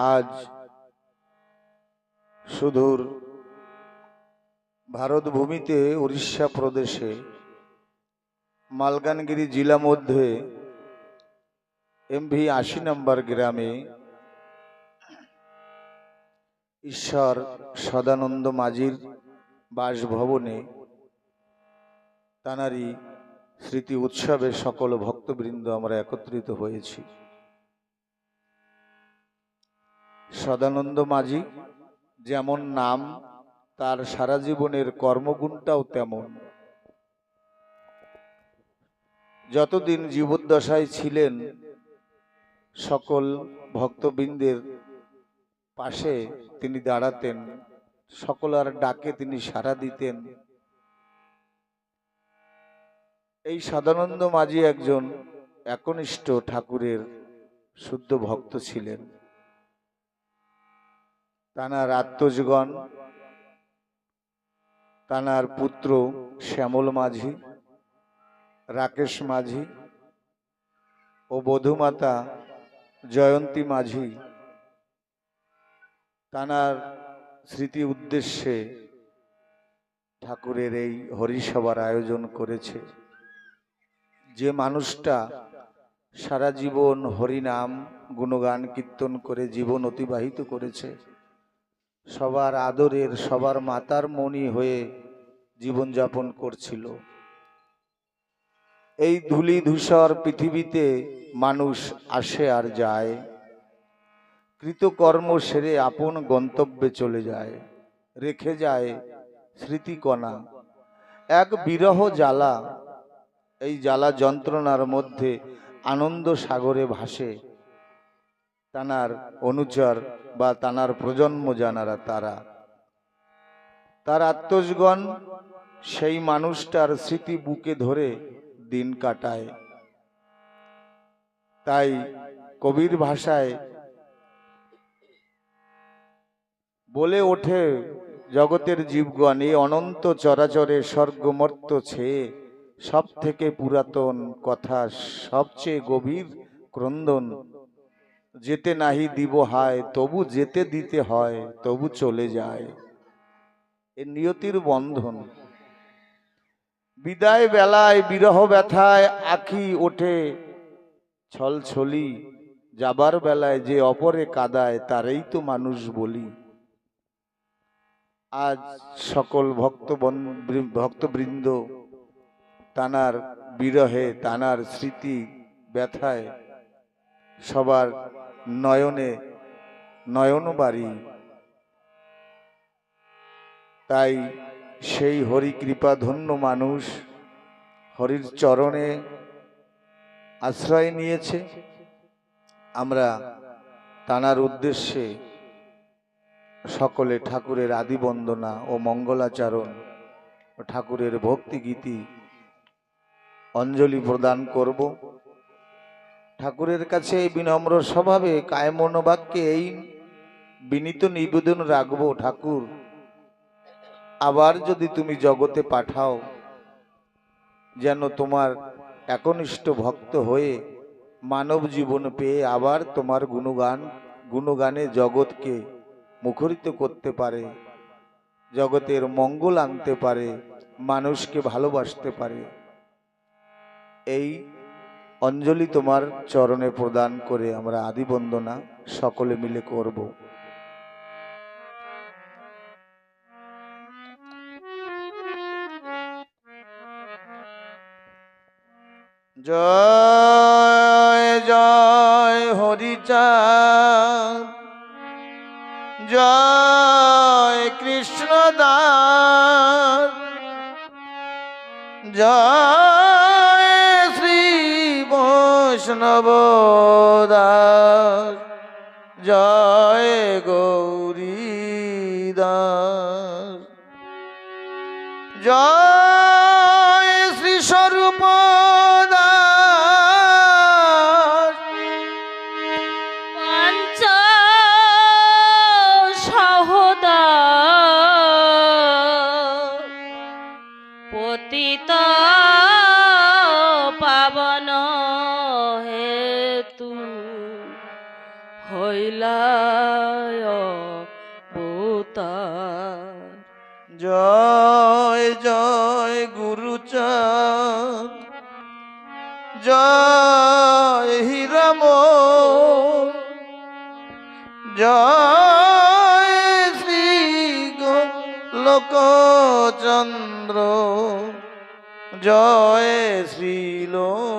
আজ সুদূর ভারত ভূমিতে উড়িষ্যা প্রদেশে, মালকানগিরি জেলা মধ্যে, এমভি আশি নম্বর গ্রামে ঈশ্বর সদানন্দ মাঝির বাসভবনে তানারই স্মৃতি উৎসবে সকল ভক্তবৃন্দ আমরা একত্রিত হয়েছি। সদানন্দ মাঝি, যেমন নাম, তার সারা জীবনের কর্মগুণটাও তেমন। যতদিন জীবদ্দশায় ছিলেন, সকল ভক্তবৃন্দের পাশে তিনি দাঁড়াতেন, সকলার ডাকে তিনি সাড়া দিতেন। এই সদানন্দ মাঝি একজন একনিষ্ঠ ঠাকুরের শুদ্ধ ভক্ত ছিলেন। তানার আত্মজগণ তানার পুত্র শ্যামল মাঝি, রাকেশ মাঝি ও বধুমাতা জয়ন্তী মাঝি তানার স্মৃতি উদ্দেশ্যে ঠাকুরের এই হরিসভার আয়োজন করেছে। যে মানুষটা সারা জীবন হরিনাম, গুণগান, কীর্তন করে জীবন অতিবাহিত করেছে সবার আদরের সবার মাতার মনি হয়ে জীবনযাপন করছিল। এই ধুলি ধূসর পৃথিবীতে মানুষ আসে আর যায়। কৃতকর্ম সেরে আপন গন্তব্যে চলে যায়। রেখে যায় স্মৃতিকণা। এক বিরহ জ্বালা, এই জ্বালা যন্ত্রণার মধ্যে আনন্দ সাগরে ভাসে। তানার অনুচর বা তানার প্রজন্ম জানারা তারা। তার আত্মজগণ সেই মানুষটার স্মৃতি বুকে ধরে দিন কাটায়। তাই কবির ভাষায় বলে ওঠে, জগতের জীবগণ এই অনন্ত চরাচরে স্বর্গমর্ত ছেয়ে সব থেকে পুরাতন কথা সবচেয়ে গভীর ক্রন্দন যেতে নাহি দিব হায়, তবু যেতে দিতে হয়, তবু চলে যায়। এ নিয়তির বন্ধন। বিদায় বেলায়, বিরহ ব্যথায় আখি ওঠে ছলছলি যাবার বেলায় যে অপরে কাদায়, তারেই তো মানুষ বলি। আজ সকল ভক্ত ভক্তবৃন্দ তানার বিরহে, তানার স্মৃতি ব্যথায় সবার নয়নে নয়ন বাড়ি। তাই সেই হরি কৃপা ধন্য মানুষ হরির চরণে আশ্রয় নিয়েছে। আমরা টানার উদ্দেশ্যে সকলে ঠাকুরের আদি বন্দনা ও মঙ্গলাচরণ ও ঠাকুরের ভক্তি গীতি অঞ্জলি প্রদান করব। ঠাকুরের কাছে এই বিনম্র স্বভাবে কায়মন বাক্যে এই বিনীত নিবেদন রাখব ঠাকুর। আবার যদি তুমি জগতে পাঠাও, যেন তোমার একনিষ্ঠ ভক্ত হয়ে মানব জীবন পেয়ে আবার তোমার গুণগান, গুণগানে জগৎকে মুখরিত করতে পারে, জগতের মঙ্গল আনতে পারে, মানুষকে ভালোবাসতে পারে। এই অঞ্জলি তোমার চরণে প্রদান করে আমরা আদি বন্দনা সকলে মিলে করব। জয় জয় হরিচাঁদ। জয় কৃষ্ণ দাস জয় যাব হইলায় অবতার। জয় জয় গুরুচাঁদ। জয় হিরাম জয় শ্রী লোকচন্দ্র জয় শ্রীলোচন।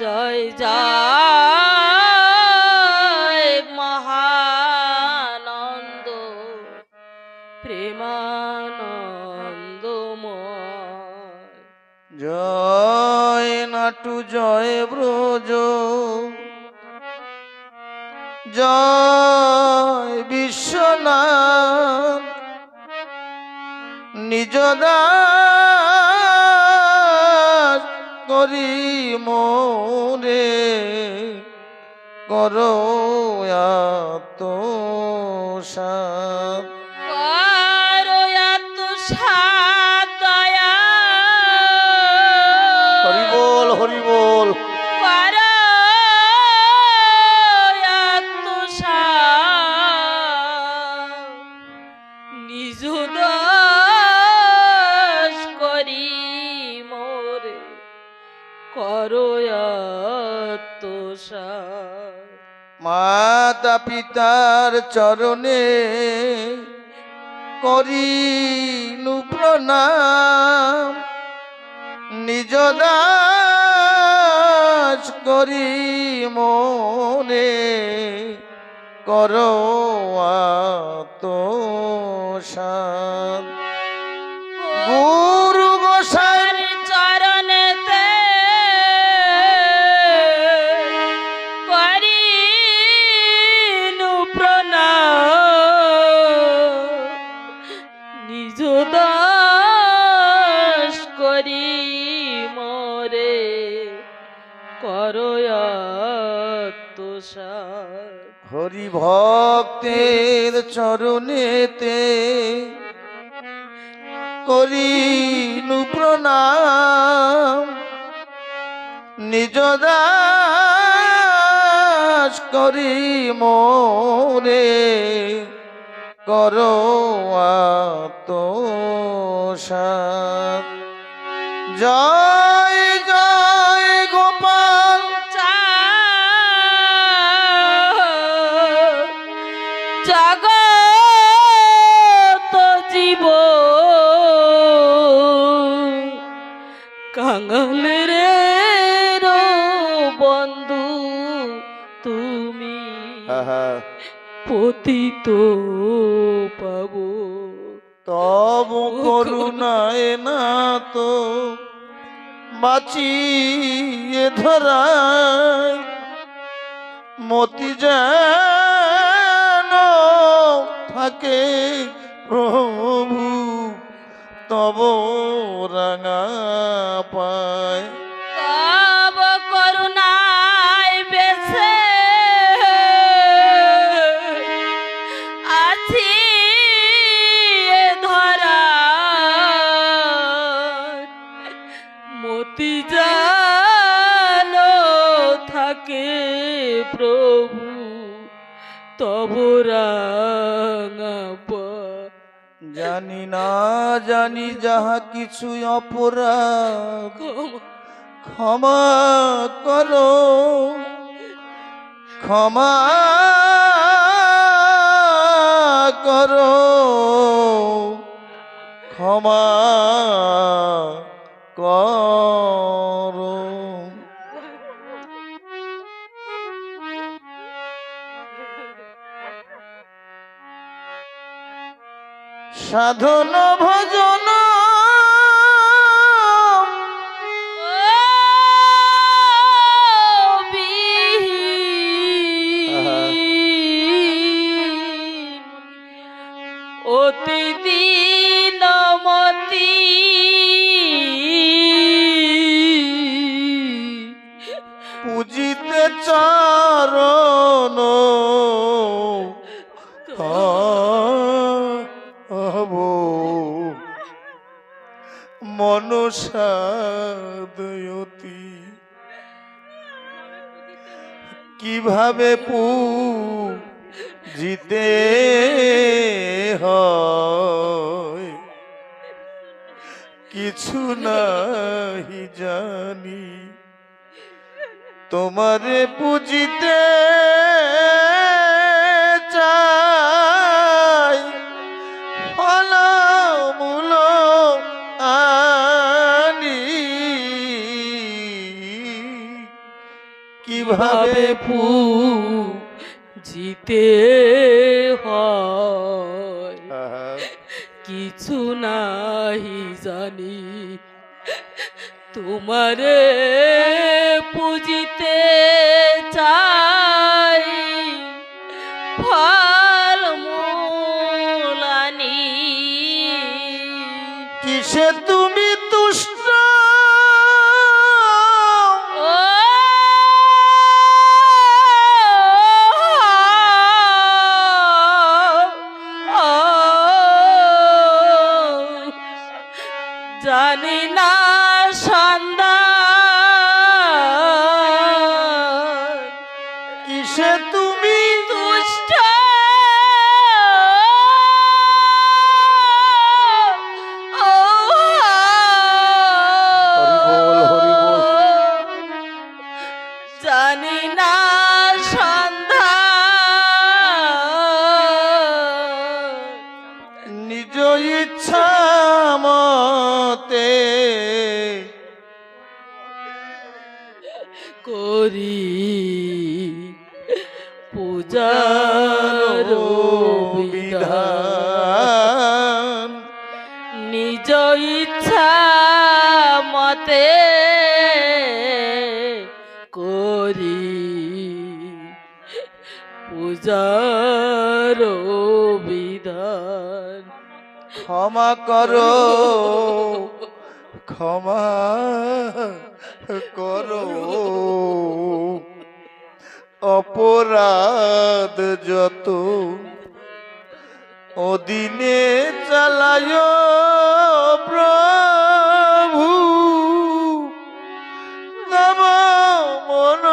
জয় জয় মহানন্দ। প্রেমানন্দময় জয় নাটু জয় ব্রজ। জয় বিশ্বনাথ। নিজ করি মোরে করো তো সাপ মাতা পিতার চরণে করিনু প্রণাম নিজ দাস করি মনে করো তো গুরু হরি ভক্তের চরণেতে করিনু প্রণাম। নিজ দাস করি মোরে করো তো জয় পতিত পাবো তব করুণায় না তো বাঁচিয়ে ধরায় মতি যেন ক্ষমা করো। ক্ষমা করো। সাধন ভজন পুজিতে চারণ। হব মনসাদয়তি কীভাবে পু জিতে পুজিতে চাই। ফল মূল আনি। কীভাবে পু জিতে হয়? তোমারে পুজিতে জানি না সন্ধ্যা ইচ্ছা মতে করি। পূজার বিধান ক্ষমা করো ক্ষমা করো। অপরাধ যত অদিনে চালায় প্রভু। নম মন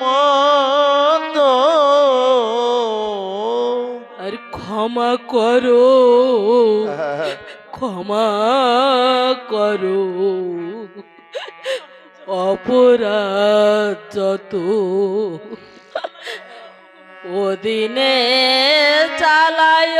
মত। আর ক্ষমা করো ক্ষমা করো। অপরাধ যত ওদিনে চালায়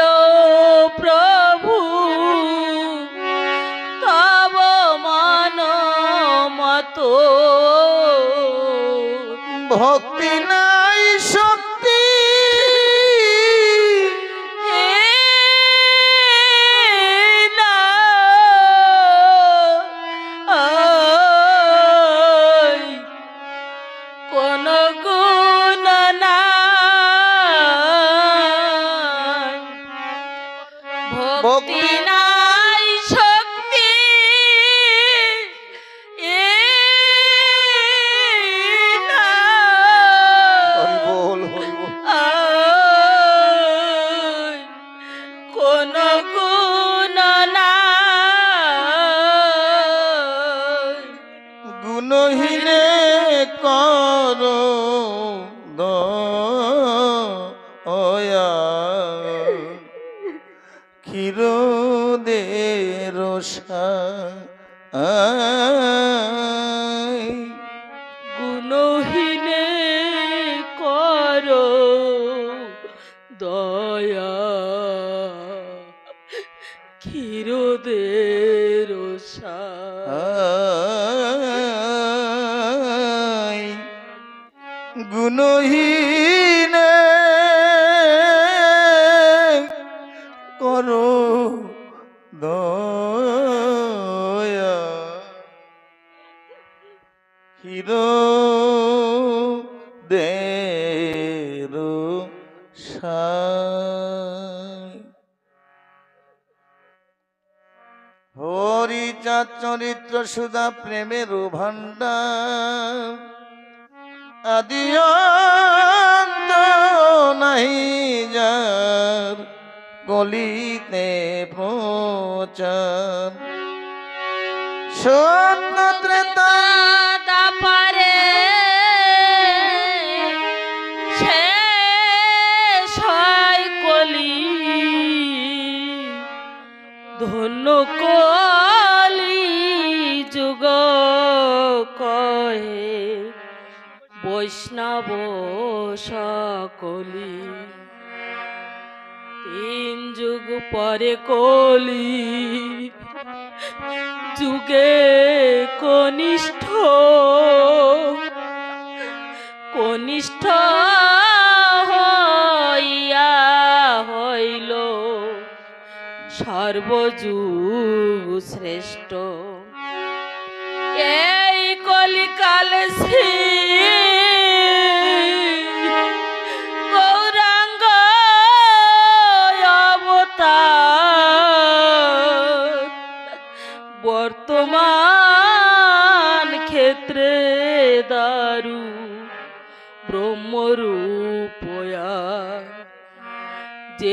সুধা প্রেমের ভণ্ডার। গলিতে প্রচার। সত্য ত্রেতা সকলি তিন যুগ পরে কলি। যুগে কনিষ্ঠ। কনিষ্ঠ হইয়া হইল সর্বযুগ শ্রেষ্ঠ। এই কলিকাল শ্রী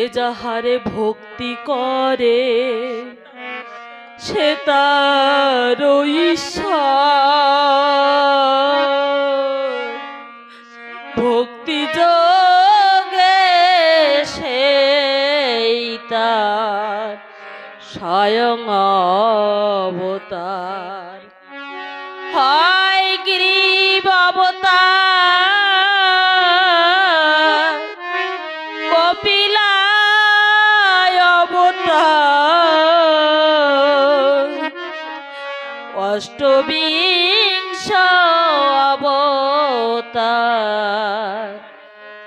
যাহারে ভক্তি করে সে তার ভক্তি যোগে সেই তার স্বয়ং অবতার।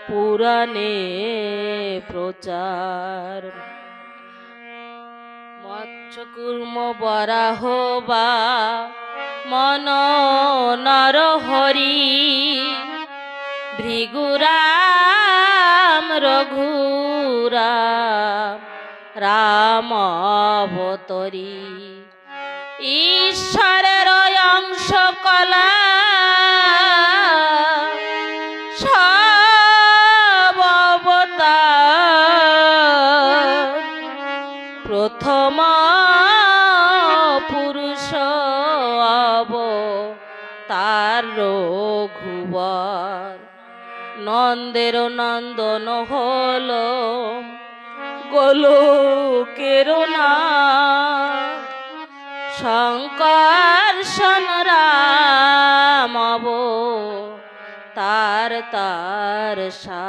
পুরাণে প্রচার। মৎস্যকুর্ম বরাহ বা মন নর হরি ভৃগুরাম রঘুরাম রাম অবতরী। ঈশ্বরের নন্দের নন্দন হল গোলকের না। শঙ্কর সনরামব তার তার সা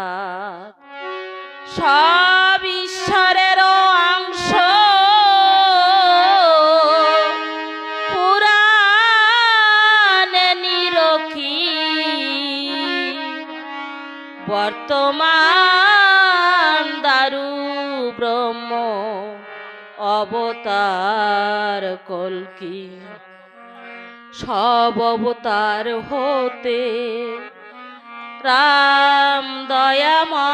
অবতার কলকি সব অবতার হতে রাম দয়াময়।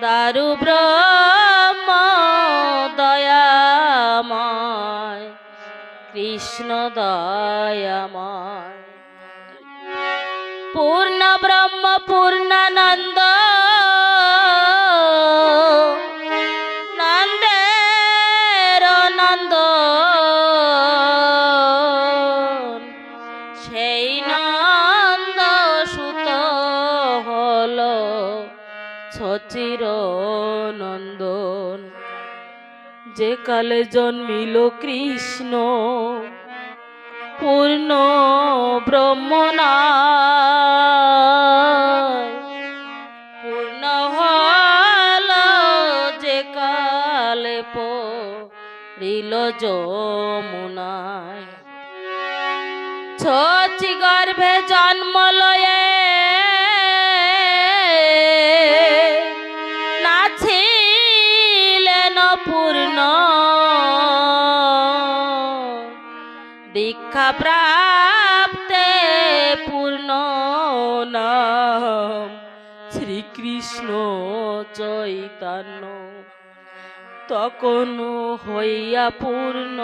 দারু ব্রহ্ম দয়াময়। কৃষ্ণ দয়াময়। কালে জন্মিল কৃষ্ণ। পূর্ণ ব্রহ্মনায় পূর্ণ হল যে কালে পড়িল যমুনায়। ছচি গর্ভে জন্ম প্রাপ্তে পূর্ণ নাম। শ্রীকৃষ্ণ চৈতন্য, তখন হইয়া পূর্ণ।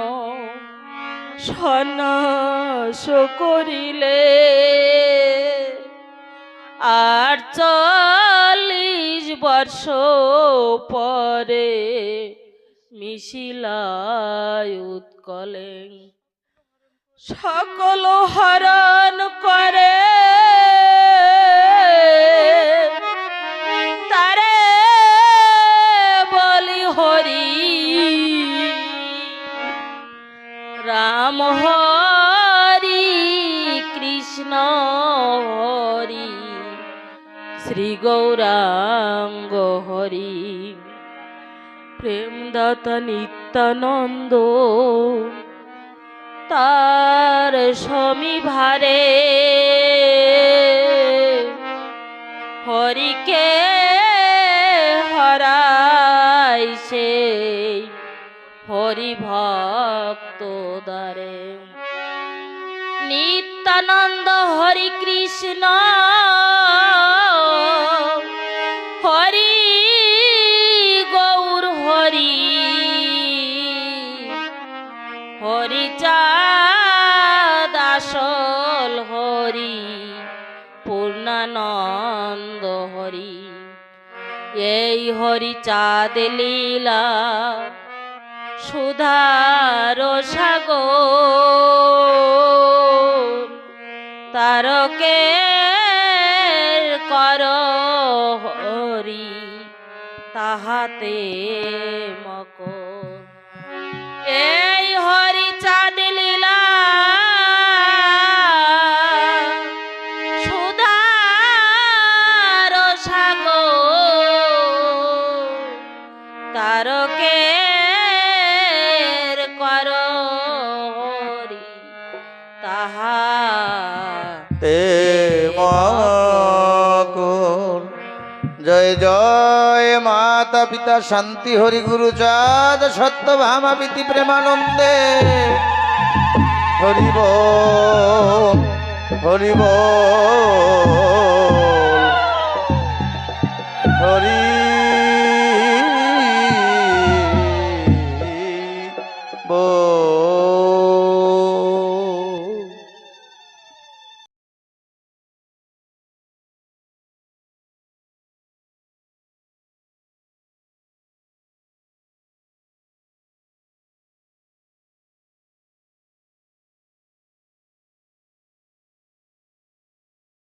সন্ন্যাস করিলে আর চল্লিশ বর্ষ পরে মিশিলায় উৎকলে সকল হরণ করে। তারে বলি হরি। রাম হরি, কৃষ্ণ হরি, শ্রী গৌরাঙ্গ হরি। প্রেমদাতা নিত্যানন্দ তার সমী ভারে। হরিকে হরাইছে হরি ভক্ত দ্বারে। নিত্যানন্দ হরি কৃষ্ণ হরি চাঁদ লীলা সুধার সাগর তারকে কর হরি তাহাতে মকর জয় জয় মাতা পিতা শান্তি হরি গুরু চাঁদ সত্য ভামা পিতি প্রেমানন্দে। হরিব হরিব।